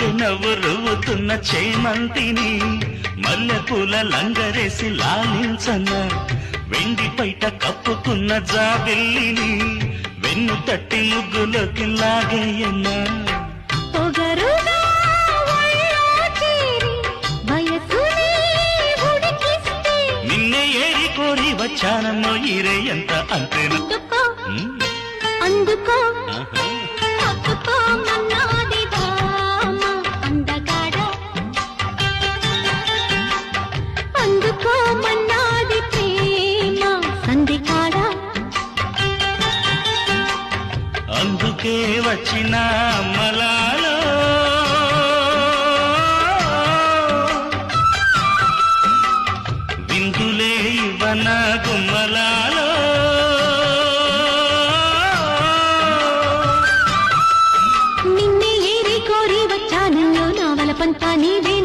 నవ్వు రువ్వుతున్న చేమంతిని మల్లెపూల లంగరేసి లాలించన్న వెండి పైట కప్పుకున్న జాబిల్లిని వెన్ను తట్టి ముగ్గులోకి లాగేయన్నా నిన్నే ఏరి కోరి వచ్చానన్నో ఈరే ఎంత అంతేనా? అందుకో అందుకే వచ్చిన మలాలో విందులే ఇవ్వన గుమ్మలాలో. నిన్నే ఏరి కోరి వచ్చానయ్యో నా వలపంతా నీవే